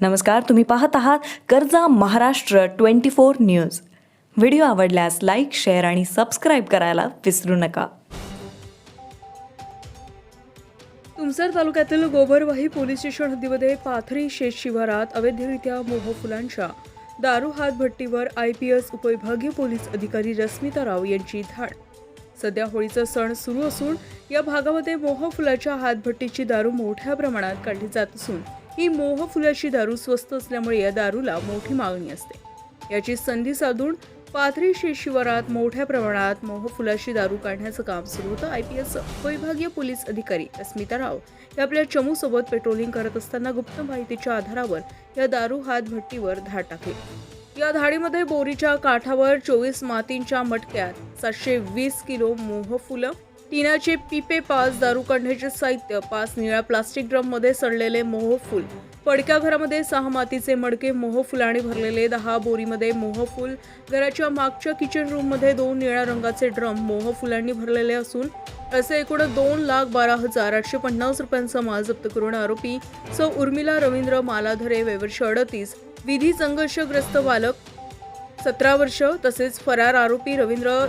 नमस्कार तुम्ही पाहत आहात कर्जा Maharashtra twenty four news. Video आवडल्यास लाईक शेअर आणि सबस्क्राईब करायला विसरू नका. तुमसर तालुक्यातील गोबरवाही पोलीस स्टेशन हद्दीमध्ये पाथरी शेत शिवारात अवैधरित्या मोहफुलांच्या दारू हातभट्टीवर आय पी एस उपविभागीय पोलीस अधिकारी रश्मिता राव यांची धाड. सध्या होळीचा सण सुरू असून या भागामध्ये मोहफुलाच्या हातभट्टीची दारू मोठ्या प्रमाणात काढली जात असून ही मोहफुलाची दारू स्वस्त असल्यामुळे या दारूला मोठी मागणी असते. याची संधी साधून पाथरी शिवारात मोठ्या प्रमाणात मोहफुलाची दारू काढण्याचं काम सुरू होतं. आय पी एस विभागीय पोलीस अधिकारी अस्मिता राव हे आपल्या चमूसोबत पेट्रोलिंग करत असताना गुप्त माहितीच्या आधारावर या दारू हात भट्टीवर धाड टाकली. या धाडीमध्ये बोरीच्या काठावर चोवीस मातींच्या मटक्यात सातशे वीस किलो मोहफुलं टिनाचे पिपे पाच दारूकांड्याचे साहित्य पाच निळ्या प्लास्टिक ड्रममध्ये सडलेले मोहफूल पडक्या घरामध्ये सहा मातीचे मडके मोहफुलाने भरलेले दहा बोरीमध्ये मोहफूल घराच्या मागच्या किचन रूममध्ये दोन निळ्या रंगाचे ड्रम मोहफुलांनी भरलेले असून असे एकूण दोन लाख बारा हजार आठशे पन्नास रुपयांचा माल जप्त करून आरोपी सौ उर्मिला रवींद्र मालाधरे वेवर्ष अडतीस विधी संघर्षग्रस्त बालक सतरा वर्ष तसेच फरार आरोपी रवींद्र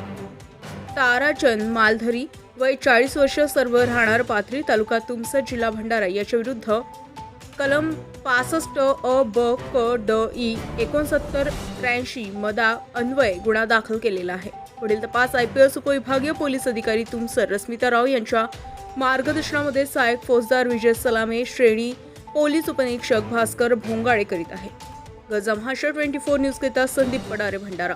ताराचंद मालधरी वय चाळीस वर्ष सर्व राहणार पाथरी तालुका तुमसर जिल्हा भंडारा याच्या विरुद्ध कलम पासष्ट अ ब क ड ई एकोणसत्तर त्र्याऐंशी मदा अन्वय गुन्हा दाखल केलेला आहे. पुढील तपास आय पी एस उपविभागीय पोलीस अधिकारी तुमसर रश्मिता राव यांच्या मार्गदर्शनामध्ये सहाय्यक फौजदार विजय सलामे श्रेणी पोलीस उपनिरीक्षक भास्कर भोंगाळे करीत आहे. गजम हाशर ट्वेंटी फोर न्यूजकरिता संदीप पडारे भंडारा.